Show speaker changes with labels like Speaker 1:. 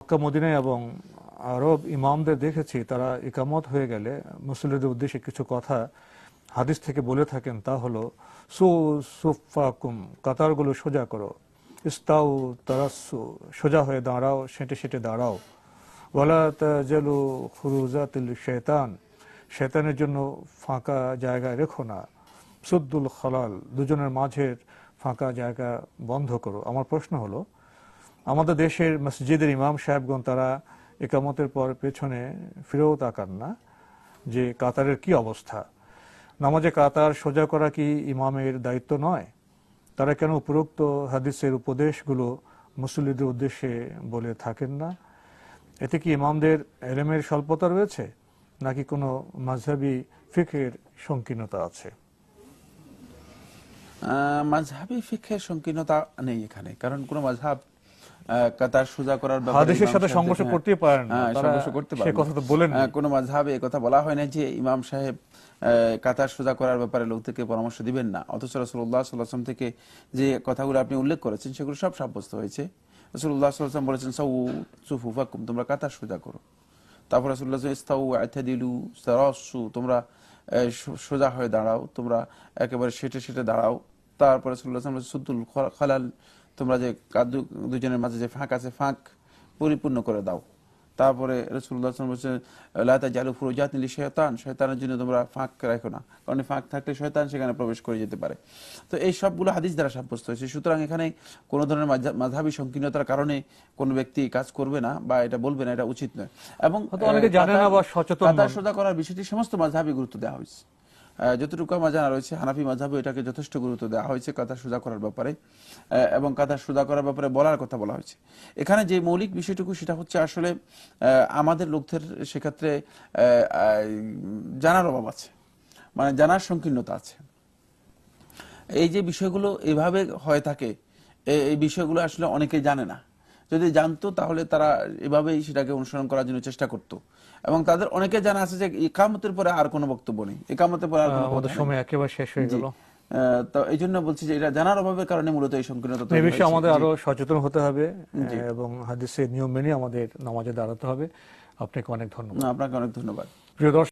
Speaker 1: মক্কা মদিনায় এবং আরব ইমামদের দেখেছি, তারা ইকামত হয়ে গেলে মুসলিমদের উদ্দেশ্যে কিছু কথা হাদিস থেকে বলে থাকেন, তা হলো, সু সুফাকুম, কাতারগুলো সোজা করো। ইস্তাউ তারাসু সোজা হয়ে দাঁড়াও, সেঁটে সেঁটে দাঁড়াও। ওয়ালা তাজালু খুরুজাতিল শয়তান, শয়তানের জন্য ফাঁকা জায়গায় রেখো না। সুদ্দুল খালাল, দুজনের মাঝের ফাঁকা জায়গা বন্ধ করো। আমার প্রশ্ন হলো আমাদের দেশের মসজিদের ইমাম সাহেবগণ তারা একামতের পর পেছনে ফিরেও তাকান না যে কাতারের কি অবস্থা। নামাজে কাতার সোজা করা কি ইমামের দায়িত্ব নয়? তারা কেন উপরোক্ত হাদিসের উপদেশগুলো মুসল্লিদের উদ্দেশ্যে বলে থাকেন না? এতে কি ইমামদের এলেমের স্বল্পতা রয়েছে, নাকি কোনো মাঝহাবি ফিকের সংকীর্ণতা আছে?
Speaker 2: মাঝহাবি ফিক্ষের সংকীর্ণতা নেই এখানে, কারণ কোন মাঝহাব কাতার সোজা করার ব্যাপারে
Speaker 1: হাদিসের সাথে সংঘর্ষ
Speaker 2: হ্যাঁ,
Speaker 1: করতেই পারেন না।
Speaker 2: হ্যাঁ,
Speaker 1: তারা
Speaker 2: সংঘর্ষ করতে পারেন।
Speaker 1: কথা তো বলেননি।
Speaker 2: আহ, কোনো মাঝহাবে এই কথা বলা হয় না যে ইমাম সাহেব কাতার সোজা করার ব্যাপারে লোকদেরকে পরামর্শ দিবেন না অথচ রসুল্লাহ সাল্লাহাম থেকে যে কথাগুলো আপনি উল্লেখ করেছেন সেগুলো সব সাব্যস্ত হয়েছে রসুল্লাহ সাল্লাম বলেছেন সৌ সুফুফাকুম তোমরা কাতার সোজা করো তারপর রসুল্লাহ ইস্তাউ আথাদিলু সারাসু তোমরা সোজা হয়ে দাঁড়াও তোমরা একেবারে সেটে সেটে দাঁড়াও তারপরে রসুল্লাহ সুদ্দুল খ- খালাল তোমরা যে দুজনের মাঝে যে ফাঁক আছে ফাঁক পরিপূর্ণ করে দাও। তারপরে রসুল্লাহ বলছেন লাতা জালু ফুরুজাত নিলি শয়তান শয়তানের জন্য তোমরা ফাঁক রাখো না কারণ এই ফাঁক থাকলে শয়তান সেখানে প্রবেশ করে যেতে পারে। তো এই সবগুলো হাদিস দ্বারা সাব্যস্ত হয়েছে। সুতরাং এখানে কোনো ধরনের মাঝা- মাঝহাবি সংকীর্ণতার কারণে কোনো ব্যক্তি কাজ করবে না বা এটা বলবে না এটা উচিত নয়। এবং
Speaker 1: সচেতন
Speaker 2: সোজা করার বিষয়টি সমস্ত মাঝহাবি গুরুত্ব দেওয়া হয়েছে। যতটুকু আমার জানা রয়েছে, হানাফি মাঝহাবে এটাকে যথেষ্ট গুরুত্ব দেওয়া হয়েছে কাতার সোজা করার ব্যাপারে এবং কাতার সোজা করার ব্যাপারে বলার কথা বলা হয়েছে। এখানে যে মৌলিক বিষয়টুকু, সেটা হচ্ছে আসলে আমাদের লোকদের সেক্ষেত্রে জানার অভাব আছে মানে জানার সংকীর্ণতা আছে। এই যে বিষয়গুলো এভাবে হয়ে থাকে এই বিষয়গুলো আসলে অনেকে জানে না। যদি জানতো তাহলে তারা এভাবেই সেটাকে অনুসরণ করার জন্য চেষ্টা করত। এবং তাদের অনেকে জানা আছে যে একামতের পরে আর কোনো বক্তব্য নেই। একামতের পরে আর কোনো।
Speaker 1: সময় একেবারে শেষ হয়ে গেল।
Speaker 2: তো এই জন্য বলছি যে এটা জানার অভাবের কারণে মূলত এই সংকীর্ণতা
Speaker 1: এই বিষয়ে আমাদের আরও সচেতন হতে হবে। এবং হাদিসের নিয়ম মেনে আমাদের নামাজে দাঁড়াতে হবে। আপনাকে অনেক ধন্যবাদ।
Speaker 2: আপনাকে অনেক ধন্যবাদ।
Speaker 1: প্রিয়